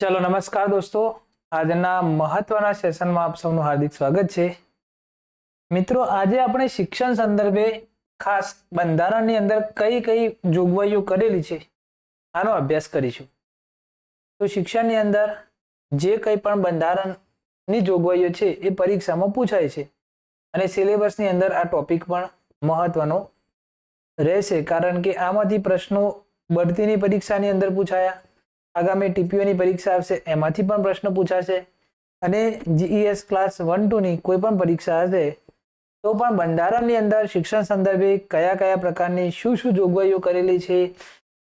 ચલો નમસ્કાર દોસ્તો. આજના મહત્વના સેશનમાં આપ સૌનું હાર્દિક સ્વાગત છે. મિત્રો, આજે આપણે શિક્ષણ સંદર્ભે ખાસ બંધારણની અંદર કઈ કઈ જોગવાઈઓ કરેલી છે, આનો અભ્યાસ કરીશું. તો શિક્ષણની અંદર જે કંઈ પણ બંધારણની જોગવાઈઓ છે, એ પરીક્ષામાં પૂછાય છે. અને સિલેબસની અંદર આ ટોપિક પણ મહત્વનો રહેશે. કારણ કે આમાંથી પ્રશ્નો બઢતીની પરીક્ષાની અંદર પૂછાયા. આગામી ટીપીઓની પરીક્ષા આવશે, એમાંથી પણ પ્રશ્ન પૂછાશે. અને જીઈએસ ક્લાસ વન ટુની કોઈ પણ પરીક્ષા હશે, તો પણ બંધારણની અંદર શિક્ષણ સંદર્ભે કયા કયા પ્રકારની શું શું જોગવાઈઓ કરેલી છે,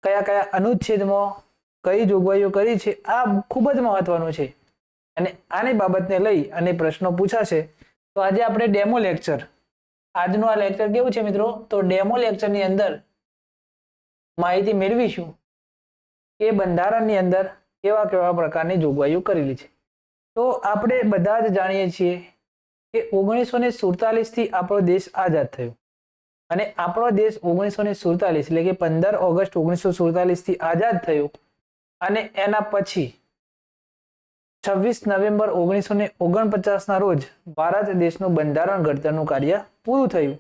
કયા કયા અનુચ્છેદમાં કઈ જોગવાઈઓ કરી છે, આ ખૂબ જ મહત્વનું છે. અને આની બાબતને લઈ અને પ્રશ્નો પૂછાશે. તો આજે આપણે ડેમો લેક્ચર આજનું આ લેક્ચર કેવું છે મિત્રો? તો ડેમો લેક્ચરની અંદર માહિતી મેળવીશું કે બંધારણની અંદર કેવા કેવા પ્રકારની જોગવાઈઓ કરેલી છે. તો આપણે બધા જ જાણીએ છીએ કે ઓગણીસો ને સુડતાલીસથી આપણો દેશ આઝાદ થયો. અને આપણો દેશ ઓગણીસો ને સુડતાલીસ એટલે કે પંદર ઓગસ્ટ ઓગણીસો સુડતાલીસથી આઝાદ થયો. અને એના પછી છવ્વીસ નવેમ્બર ઓગણીસો ને ઓગણપચાસના રોજ ભારત દેશનું બંધારણ ઘડતરનું કાર્ય પૂરું થયું.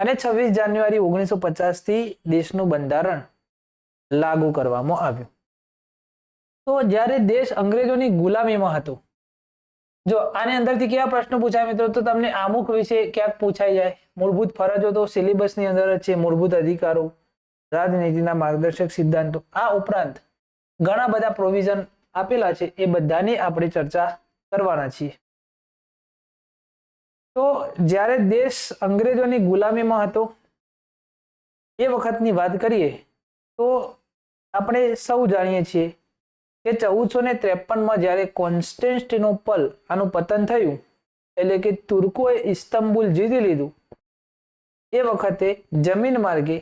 અને છવ્વીસ જાન્યુઆરી ઓગણીસો પચાસથી દેશનું બંધારણ લાગુ કરવામાં આવ્યું. તો જ્યારે દેશ અંગ્રેજોની ગુલામીમાં હતો, જો આની અંદરથી કેવા પ્રશ્નો પૂછાય મિત્રો? તો તમને અમુક વિશે ક્યાંક પૂછાઈ જાય. મૂળભૂત ફરજો તો સિલેબસની અંદર જ છે, મૂળભૂત અધિકારો, રાજનીતિના માર્ગદર્શક સિદ્ધાંતો. આ ઉપરાંત ઘણા બધા પ્રોવિઝન આપેલા છે એ બધાની આપણે ચર્ચા કરવાના છીએ. તો જ્યારે દેશ અંગ્રેજોની ગુલામીમાં હતો, એ વખતની વાત કરીએ, તો આપણે સૌ જાણીએ છીએ કે ચૌદસો ને ત્રેપનમાં જ્યારે કોન્સ્ટેન્ટિનોપલ આનું પતન થયું, એટલે કે તુર્કોએ ઇસ્તંબુલ જીતી લીધું, એ વખતે જમીન માર્ગે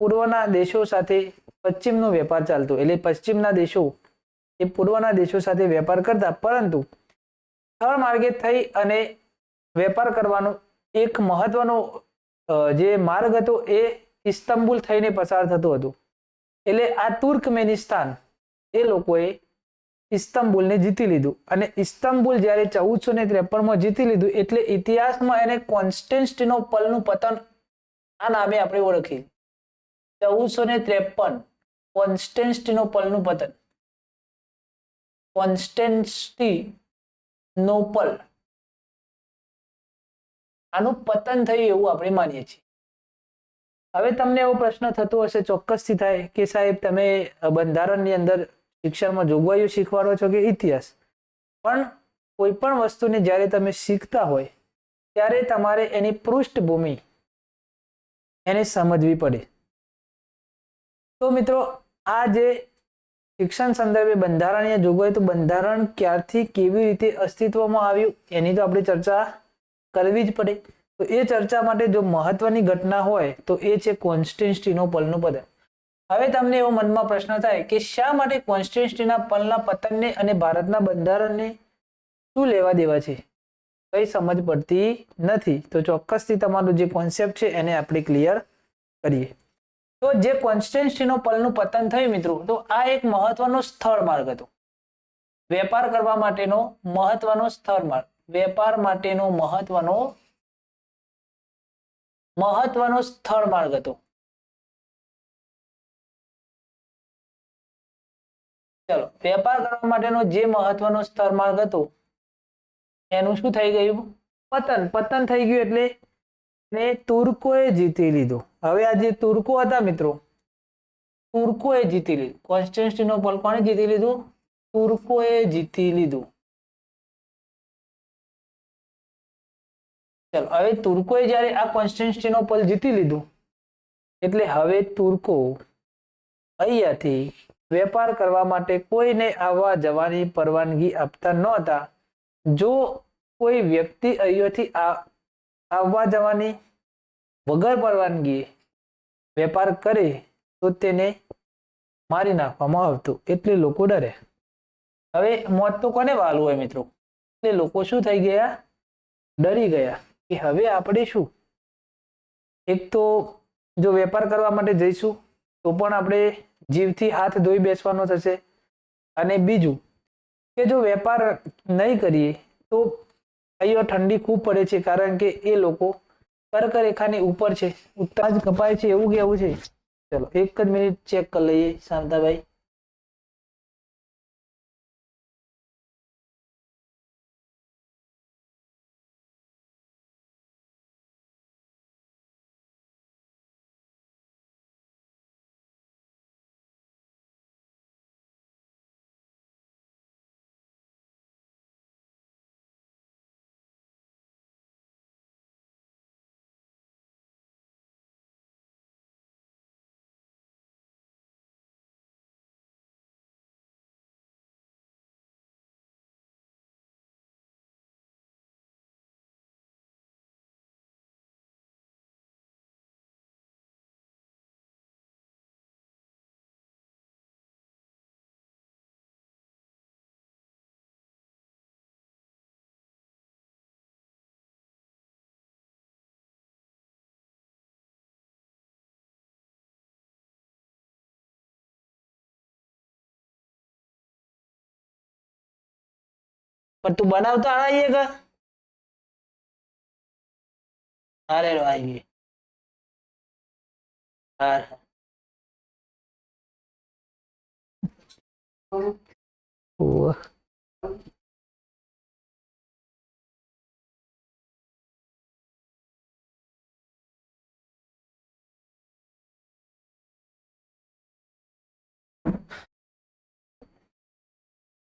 પૂર્વના દેશો સાથે પશ્ચિમનો વેપાર ચાલતો, એટલે પશ્ચિમના દેશો એ પૂર્વના દેશો સાથે વેપાર કરતા, પરંતુ સ્થળ માર્ગે થઈ અને વેપાર કરવાનો એક મહત્વનો જે માર્ગ હતો એ ઇસ્તંબુલ થઈને પસાર થતો હતો. એટલે આ તુર્કમેનિસ્તાન એ લોકોએ ઇસ્તંબુલને જીતી લીધું. અને ઇસ્તંબુલ જ્યારે ચૌદસો ને ત્રેપનમાં જીતી લીધું, એટલે ઇતિહાસમાં એને કોન્સ્ટેન્ટિનોપલનું પતન આ નામે આપણે ઓળખી ચૌદસો ને ત્રેપન કોન્સ્ટેન્ટિનોપલનું પતન. કોન્સ્ટેન્ટિનોપલ આનું પતન થયું એવું આપણે માનીએ છીએ. હવે તમને એવો પ્રશ્ન થતો હશે, ચોક્કસથી થાય, કે સાહેબ તમે બંધારણની અંદર શિક્ષણમાં જોગવાઈઓ શીખવાડો છો કે ઇતિહાસ? પણ કોઈ પણ વસ્તુને જ્યારે તમે શીખતા હોય, ત્યારે તમારે એની પૃષ્ઠભૂમિ એને સમજવી પડે. તો મિત્રો, આ જે શિક્ષણ સંદર્ભે બંધારણીય જોગવાઈ તો બંધારણ ક્યારથી કેવી રીતે અસ્તિત્વમાં આવ્યું, એની તો આપણે ચર્ચા કરવી જ પડે. તો એ ચર્ચા માટે જો મહત્વની ઘટના હોય, તો એ છે કોન્સ્ટેન્ટિનોપલનું પતન હવે તમને એવો મનમાં પ્રશ્ન થાય કે શા માટે કોન્સ્ટેન્ટિના પલના પતનને અને ભારતના બંધારણને શું લેવા દેવા છે? કઈ સમજ પડતી નથી. તો ચોક્કસથી તમારો જે કોન્સેપ્ટ છે, એને આપણે ક્લિયર કરીએ. તો જે કોન્સ્ટેન્ટિનોપલનું પતન થયું મિત્રો, તો આ એક મહત્વનો સ્થળ માર્ગ હતો. વેપાર કરવા માટેનો મહત્વનો સ્થળ માર્ગ, વેપાર માટેનો મહત્વનો મહત્વનો સ્થળ માર્ગ હતો. ચલો, વેપાર કરવા માટેનો જે મહત્વનો સ્થળ માર્ગ હતો, એનું શું થઈ ગયું? પતન પતન થઈ ગયું એટલે ને તુર્કોએ જીતી લીધું. હવે આ જે તુર્કો હતા મિત્રો, તુર્કોએ જીતી લીધું. કોન્સ્ટન્ટિનોપોલ કોણે જીતી લીધું? તુર્કોએ જીતી લીધું. ચલો, હવે તુર્કોએ જ્યારે આ કોન્સ્ટન્ટિનોપોલ જીતી લીધું, એટલે હવે તુર્કો અહીંયાથી વેપાર કરવા માટે કોઈને આવવા જવાની પરવાનગી આપતા નહોતા. જો કોઈ વ્યક્તિ અહીંયાથી આવવા જવાની વગર પરવાનગી વેપાર કરે તો તેને મારી નાખવામાં આવતું. એટલે લોકો ડરે. હવે મોત તો કોને વાલું હોય મિત્રો? એટલે લોકો શું થઈ ગયા? ડરી ગયા કે હવે આપણે શું? એક તો જો વેપાર કરવા માટે જઈશું, તો પણ આપણે જીવથી હાથ ધોઈ બેસવાનો થશે. અને બીજું કે જો વેપાર નહીં કરીએ, તો અહીંયા ઠંડી ખૂબ પડે છે, કારણ કે એ લોકો કર્કરેખાની ઉપર છે. ઉત્તર જ કપાય છે એવું કેવું છે. ચલો, એક જ મિનિટ ચેક કરી લઈએ શાંતાભાઈ. પણ તું બનાવતો આવીએ કે અરે રો હાર. ઓહ.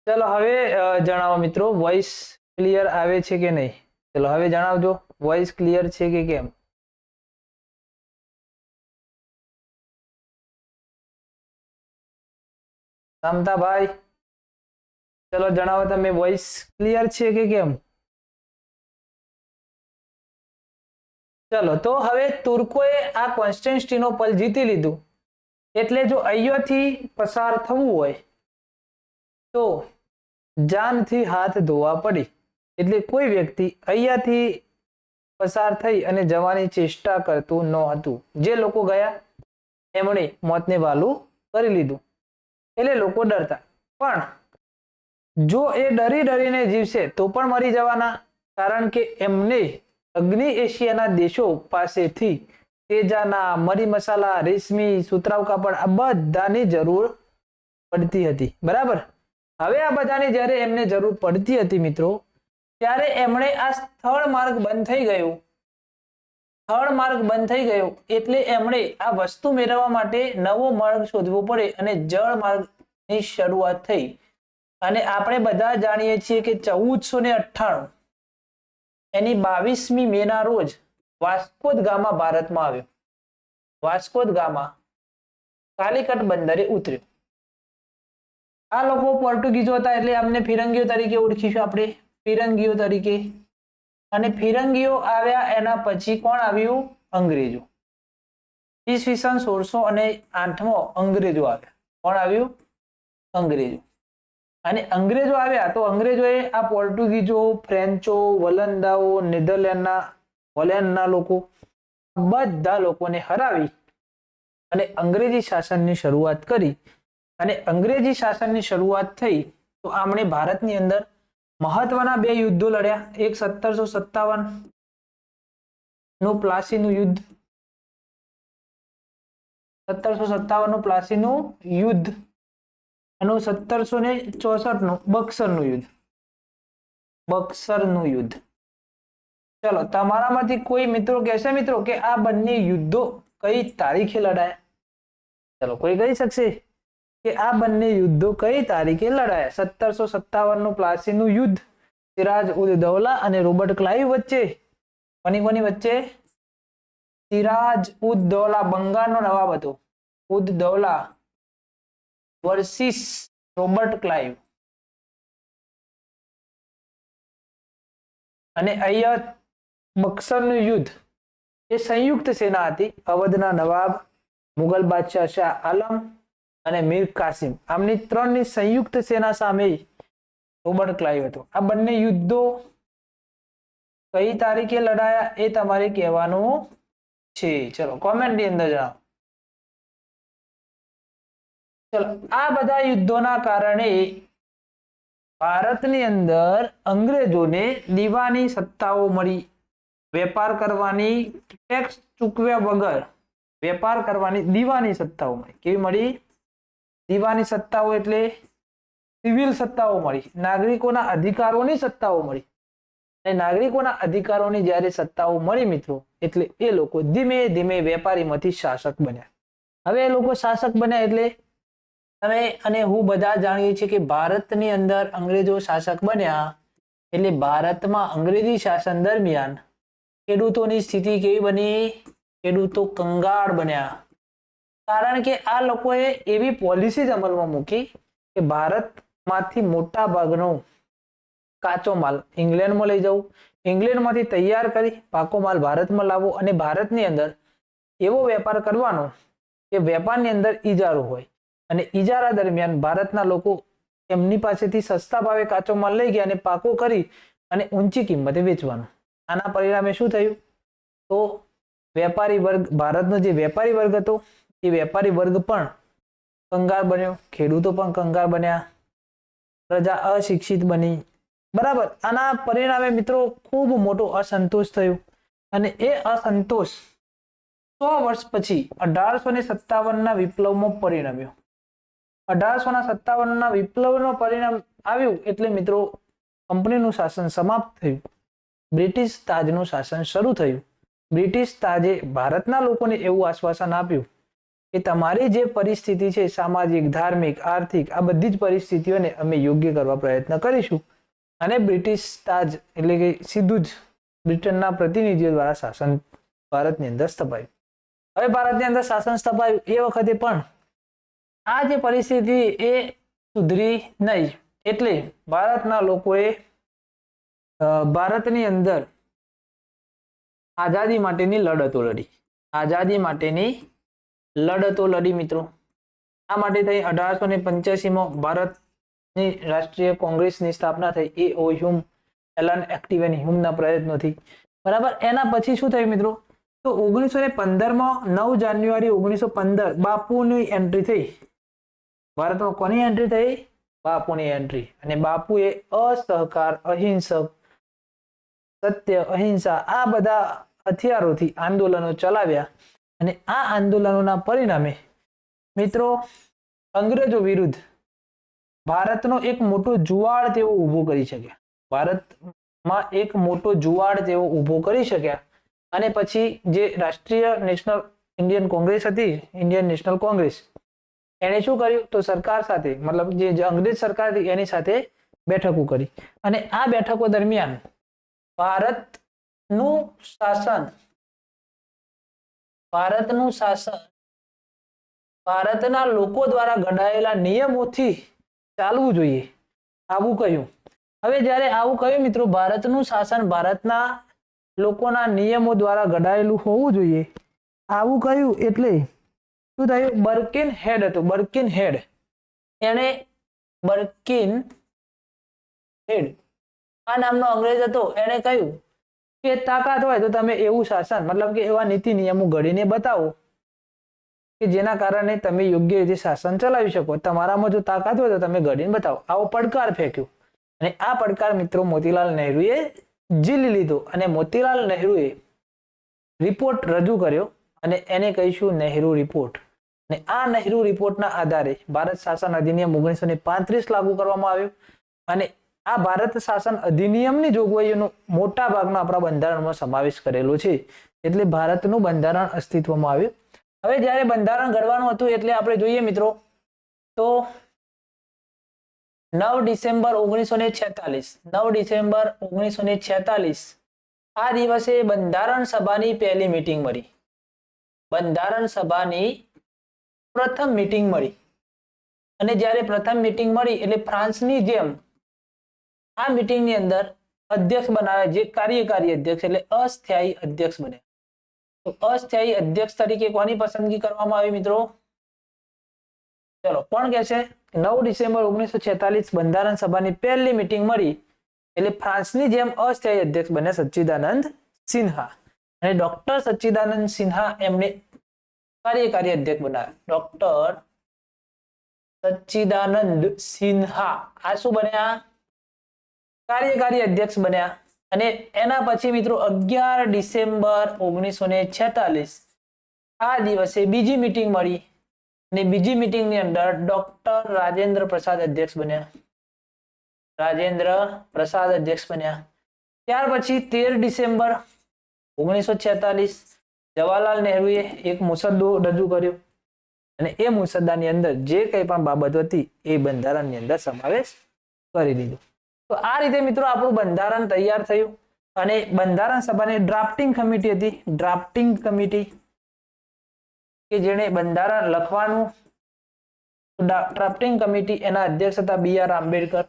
ચલો હવે જણાવો મિત્રો વોઇસ ક્લિયર આવે છે કે નહીં? ચલો હવે જણાવજો વોઇસ ક્લિયર છે કે કેમ? સમતાભાઈ ચલો જણાવો તમે વોઇસ ક્લિયર છે કે કેમ? ચલો, તો હવે તુર્કોએ આ કોન્સ્ટન્ટિનોપલ જીતી લીધું. એટલે જો અહીંયાથી પસાર થવું હોય, તો જાનથી હાથ ધોવા પડી. એટલે કોઈ વ્યક્તિ અહીંયાથી પસાર થઈ અને જવાની ચેષ્ટા કરતું ન હતું જે લોકો ગયા, એમણે મોતને વાલું કરી લીધું. એટલે લોકો ડરતા. પણ જો એ ડરી ડરીને જીવશે, તો પણ મરી જવાના. કારણ કે એમને અગ્નિ એશિયાના દેશો પાસેથી તેજાના મરી મસાલા, રેશમી સુતરાવ કાપડ આ બધાની જરૂર પડતી હતી. બરાબર? હવે આ બધાની જ્યારે એમને જરૂર પડતી હતી મિત્રો, ત્યારે એમણે આ સ્થળ માર્ગ બંધ થઈ ગયો. સ્થળ માર્ગ બંધ થઈ ગયો એટલે એમણે આ વસ્તુ મેળવવા માટે નવો માર્ગ શોધવો પડે અને જળ માર્ગની શરૂઆત થઈ. અને આપણે બધા જાણીએ છીએ કે ચૌદસો ને અઠ્ઠાણું, એની બાવીસમી મેના રોજ વાસ્કોદ ગામા ભારતમાં આવ્યો. વાસ્કોદ ગામા કાલિકટ બંદરે ઉતર્યો. આ લોકો પોર્ટુગીઝો હતા એટલે આપણે ફિરંગીઓ તરીકે ઓળખીશું આપણે. ફિરંગીઓ તરીકે. અને ફિરંગીઓ આવ્યા એના પછી કોણ આવ્યું? અંગ્રેજો. ઈસવીસન સોળસો અને આઠમો અંગ્રેજો આવ્યા. કોણ આવ્યું? અંગ્રેજો. અને અંગ્રેજો આવ્યા તો અંગ્રેજોએ આ પોર્ટુગીઝો, ફ્રેન્ચો, વલંદાઓ, નેધરલેન્ડના હોલેન્ડના લોકો બધા લોકોને હરાવી અને અંગ્રેજી શાસનની શરૂઆત કરી. અને અંગ્રેજી શાસનની શરૂઆત થઈ તો આમણે ભારતની અંદર મહત્વના બે યુદ્ધો લડ્યા. એક સત્તરસો સત્તાવનનું પ્લાસીનું યુદ્ધ. સત્તરસો સત્તાવનનું પ્લાસીનું યુદ્ધ. અને સત્તરસો ને ચોસઠનું બક્સરનું યુદ્ધ. બક્સરનું યુદ્ધ. ચલો, તમારામાંથી કોઈ મિત્રો કહેશે મિત્રો કે આ બંને યુદ્ધો કઈ તારીખે લડાયા? ચલો, કોઈ કહી શકશે? કે આ બંને યુદ્ધો કઈ તારીખે લડાયા? સત્તરસો સત્તાવનનું પ્લાસીનું યુદ્ધ, સિરાજ ઉદ દૌલા અને રોબર્ટ ક્લાઇવ વચ્ચે. કોની કોની વચ્ચે? સિરાજ ઉદ દૌલા, બંગાળનો નવાબ હતો. Ud Daula versus Robert Clive. અને અહીંયા બક્સરનું યુદ્ધ. એ સંયુક્ત સેના હતી. અવધના નવાબ, મુગલ બાદશાહ શાહ આલમ અને મીર કાસિમ, આમની ત્રણની સંયુક્ત સેના સામે રોબર્ટ ક્લાઇવ હતો. આ બંને યુદ્ધો કઈ તારીખે લડાયા એ તમારે કહેવાનું છે? ચલો કોમેન્ટની અંદર જણાવો. ચલો, આ બધા યુદ્ધોના કારણે ભારતની અંદર અંગ્રેજોને દીવાની સત્તાઓ મળી. વેપાર કરવાની, ટેક્સ ચૂકવ્યા વગર વેપાર કરવાની દીવાની સત્તાઓ મળી. કેવી મળી? દીવાની સત્તાઓ એટલે સિવિલ સત્તાઓ મળી, નાગરિકોના અધિકારોની સત્તાઓ મળી. નાગરિકોના અધિકારોની જ્યારે સત્તાઓ મળી મિત્રો, એટલે એ લોકો ધીમે ધીમે વેપારીમાંથી શાસક બન્યા. હવે એ લોકો શાસક બન્યા એટલે તમે અને હું બધા જાણીએ છીએ કે ભારતની અંદર અંગ્રેજો શાસક બન્યા, એટલે ભારતમાં અંગ્રેજી શાસન દરમિયાન ખેડૂતોની સ્થિતિ કેવી બની? ખેડૂતો કંગાળ બન્યા. કારણ કે આ લોકોએ એવી પોલિસી જ અમલમાં મૂકી કે ભારતમાંથી મોટા ભાગનો કાચો માલ ઇંગ્લેન્ડમાં લઈ જવું. ઇંગ્લેન્ડમાંથી તૈયાર કરી પાકો માલ ભારતમાં લાવવો અને ભારતની અંદર એવો વેપાર કરવાનો કે વેપારની અંદર ઈજારો હોય. અને ઈજારા દરમિયાન ભારતના લોકો એમની પાસેથી સસ્તા ભાવે કાચો માલ લઈ ગયા અને પાકો કરી અને ઊંચી કિંમતે વેચવાનો. આના પરિણામે શું થયું? તો વેપારી વર્ગ, ભારતનો જે વેપારી વર્ગ હતો એ વેપારી વર્ગ પણ કંગાળ બન્યો. ખેડૂતો પણ કંગાળ બન્યા. પ્રજા અશિક્ષિત બની. બરાબર. આના પરિણામે મિત્રો ખૂબ મોટો અસંતોષ થયો. અને એ અસંતોષ સો વર્ષ પછી અઢારસો ને સત્તાવનના વિપ્લવમાં પરિણમ્યો. અઢારસો ના સત્તાવનના વિપ્લવનો પરિણામ આવ્યું એટલે મિત્રો કંપનીનું શાસન સમાપ્ત થયું. બ્રિટિશ તાજનું શાસન શરૂ થયું. બ્રિટિશ તાજે ભારતના લોકોને એવું આશ્વાસન આપ્યું કે તમારી જે પરિસ્થિતિ છે, સામાજિક, ધાર્મિક, આર્થિક, આ બધી જ પરિસ્થિતિઓને અમે યોગ્ય કરવા પ્રયત્ન કરીશું. અને બ્રિટિશ તાજ એટલે કે સીધું જ બ્રિટનના પ્રતિનિધિઓ દ્વારા શાસન ભારતની અંદર સ્થપાયું. હવે ભારતની અંદર શાસન સ્થપાયું એ વખતે પણ આ જે પરિસ્થિતિ એ સુધરી નહીં. એટલે ભારતના લોકોએ ભારતની અંદર આઝાદી માટેની લડતો લડી. આઝાદી માટેની લડતો લડી મિત્રો. આ માટે થઈ અઢારસો ને પંચ્યાસીમાં ભારતની રાષ્ટ્રીય કોંગ્રેસની સ્થાપના થઈ. A O Hume Allan active and હ્યુમના પ્રયત્નોથી. બરાબર? એના પછી શું થયું મિત્રો? તો ઓગણીસો ને પંદરમાં નવ જાન્યુઆરી ઓગણીસો પંદર બાપુની એન્ટ્રી થઈ. ભારતમાં કોની એન્ટ્રી થઈ? બાપુની એન્ટ્રી. અને બાપુએ અસહકાર, અહિંસક, સત્ય, અહિંસા આ બધા હથિયારોથી આંદોલનો ચલાવ્યા. અને આ આંદોલનોના પરિણામે, મિત્રો, અંગ્રેજો વિરુદ્ધ ભારતનો એક મોટો જુવાળ તેઓ ઊભો કરી શક્યા. ભારતમાં એક મોટો જુવાળ તેઓ ઊભો કરી શક્યા. અને પછી જે રાષ્ટ્રીય નેશનલ ઇન્ડિયન કોંગ્રેસ હતી, ઇન્ડિયન નેશનલ કોંગ્રેસ, એણે શું કર્યું? તો સરકાર સાથે, મતલબ જે અંગ્રેજ સરકાર હતી, એની સાથે બેઠકો કરી. અને આ બેઠકો દરમિયાન ભારતનું શાસન ભારતનું શાસન ભારતના લોકો દ્વારા ઘડાયેલા નિયમોથી ચાલવું જોઈએ. આવું કહ્યું. હવે જ્યારે આવું કહ્યું મિત્રો, ભારતનું શાસન ભારતના લોકોના નિયમો દ્વારા ઘડાયેલું હોવું જોઈએ. આવું કહ્યું એટલે શું થયું? બર્કિન હેડ હતું, બર્કિન હેડ. એણે બર્કિન હેડ, આ નામનો અંગ્રેજ હતો. એણે કહ્યું કે તાકાત હોય તો તમે એવું શાસન, મતલબ કે એવા નીતિ નિયમો ઘડીને બતાવો કે જેના કારણે તમે યોગ્ય રીતે શાસન ચલાવી શકો. તમારામાં જો તાકાત હોય તો તમે ઘડીને બતાવો. આવો પડકાર ફેંક્યો. અને આ પડકાર મિત્રો મોતીલાલ નહેરુએ ઝીલી લીધો અને મોતીલાલ નહેરુએ રિપોર્ટ રજૂ કર્યો અને એને કહીશું નહેરુ રિપોર્ટ અને આ નહેરુ રિપોર્ટના આધારે ભારત શાસન અધિનિયમ ઓગણીસો પાંત્રીસ લાગુ કરવામાં આવ્યો અને આ ભારત શાસન અધિનિયમની જોગવાઈઓનો મોટા ભાગનો આપણા બંધારણમાં સમાવેશ કરેલો છે. એટલે ભારતનું બંધારણ અસ્તિત્વમાં આવ્યું. હવે જ્યારે બંધારણ ઘડવાનું હતું, એટલે આપણે જોઈએ મિત્રો, તો નવ ડિસેમ્બર ઓગણીસો ને છેતાલીસ, નવ ડિસેમ્બર ઓગણીસો ને છેતાલીસ, આ દિવસે બંધારણ સભાની પહેલી મિટિંગ મળી. બંધારણ સભાની પ્રથમ મીટિંગ મળી. અને જ્યારે પ્રથમ મિટિંગ મળી, એટલે ફ્રાન્સની જેમ આ મીટિંગની અંદર અધ્યક્ષ બનાવ્યા જે કાર્યકારી અધ્યક્ષ એટલે અસ્થાયી અધ્યક્ષ બન્યા તો અસ્થાયી અધ્યક્ષ તરીકે કોની પસંદગી કરવામાં આવી મિત્રો? ચલો, કોણ કે છે? નવ ડિસેમ્બર ઓગણીસો છેતાલીસ બંધારણ સભાની પહેલી મીટિંગ મળી. એટલે ફ્રાન્સની જેમ અસ્થાયી અધ્યક્ષ બન્યા સચ્ચિદાનંદ સિન્હા. અને ડોક્ટર સચ્ચિદાનંદ સિન્હા એમને કાર્યકારી અધ્યક્ષ બનાવ્યા ડોક્ટર સચ્ચિદાનંદ સિન્હા. આ શું બન્યા? કાર્યકારી અધ્યક્ષ બન્યા અને એના પછી મિત્રો અગિયાર ડિસેમ્બર ઓગણીસો ને છેતાલીસ આ દિવસે બીજી મિટિંગ મળી અને બીજી મિટિંગની અંદર ડોક્ટર રાજેન્દ્ર પ્રસાદ અધ્યક્ષ બન્યા. રાજેન્દ્ર પ્રસાદ અધ્યક્ષ બન્યા. ત્યાર પછી તેર ડિસેમ્બર ઓગણીસો છેતાલીસ જવાહરલાલ નહેરુએ એક મુસદ્દો રજૂ કર્યો અને એ મુસદ્દાની અંદર જે કંઈ પણ બાબત હતી એ બંધારણની અંદર સમાવેશ કરી દીધો. તો આ રીતે મિત્રો આપણું બંધારણ તૈયાર થયું અને બંધારણ સભાની ડ્રાફ્ટિંગ કમિટી હતી. ડ્રાફ્ટિંગ કમિટી કે જેણે બંધારણ લખવાનું ડ્રાફ્ટિંગ કમિટી એના અધ્યક્ષ હતા બી આર આંબેડકર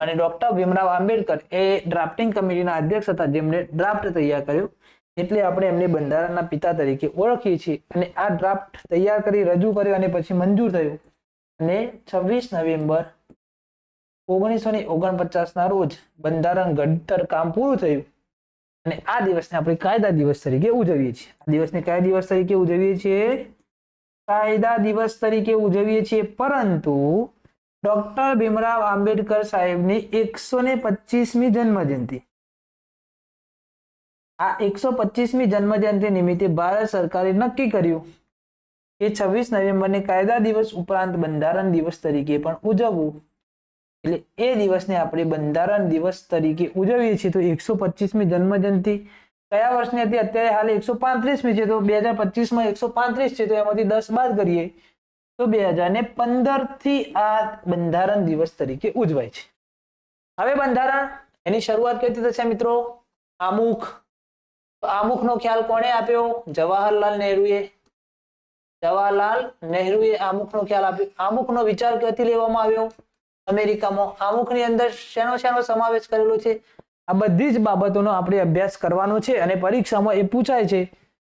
અને ડોક્ટર ભીમરાવ આંબેડકર એ ડ્રાફ્ટિંગ કમિટીના અધ્યક્ષ હતા જેમણે ડ્રાફ્ટ તૈયાર કર્યો. એટલે આપણે એમને બંધારણના પિતા તરીકે ઓળખીએ છીએ. અને આ ડ્રાફ્ટ તૈયાર કરી, રજૂ કર્યો અને પછી મંજૂર થયું. અને છવ્વીસ નવેમ્બર ઓગણીસો ને ના રોજ બંધારણ ઘડતર કામ પૂરું થયું. અને આ દિવસને આપણે કાયદા દિવસ તરીકે ઉજવીએ છીએ. આ દિવસને કયા દિવસ તરીકે ઉજવીએ છીએ. કાયદા દિવસ તરીકે ઉજવીએ છીએ. પરંતુ ડોક્ટર ભીમરાવ આંબેડકર સાહેબની એકસો ને પચીસમી જન્મજયંતિ. આ એકસો પચીસમી જન્મ જયંતિ નિમિત્તે ભારત સરકારે નક્કી કર્યું કે છવ્વીસ નવેમ્બરને કાયદા દિવસ ઉપરાંત બંધારણ દિવસ તરીકે પણ ઉજવવું. એટલે એ દિવસને આપણે બંધારણ દિવસ તરીકે ઉજવીએ છીએ. તો એકસો પચીસમી જન્મજયંતિ કયા વર્ષની હતી? અત્યારે હાલ એકસો પાંત્રીસમી છે. તો બે હજાર પચીસમાં એકસો પાંત્રીસ છે. તો એમાંથી દસ બાદ કરીએ. તો બે હજાર ને પંદરથી આ બંધારણ દિવસ તરીકે ઉજવાય છે. હવે બંધારણ, એની શરૂઆત કઈ રીતે થશે મિત્રો? આમુખ. આમુખનો ખ્યાલ કોણે આપ્યો? જવાહરલાલ નહેરુએ. જવાહરલાલ નહેરુએ આમુખનો ખ્યાલ આપ્યો. આમુખનો વિચાર ક્યાંથી લેવામાં આવ્યો? અમેરિકામાં આમુખની અંદર શેનો શેનો સમાવેશ કરેલો છે? આ બધી જ બાબતોનો આપણે અભ્યાસ કરવાનો છે અને પરીક્ષામાં એ પૂછાય છે.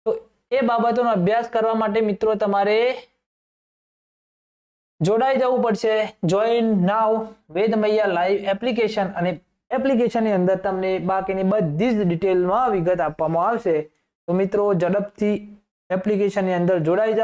તો એ બાબતોનો અભ્યાસ કરવા માટે મિત્રો તમારે જોડાઈ જવું પડશે. Join now Vedmaiya live application અને એપ્લિકેશનની અંદર તમને બાકીની બધી જ ડિટેલમાં વિગત આપવામાં આવશે. તો મિત્રો ઝડપથી એપ્લિકેશનની અંદર જોડાઈ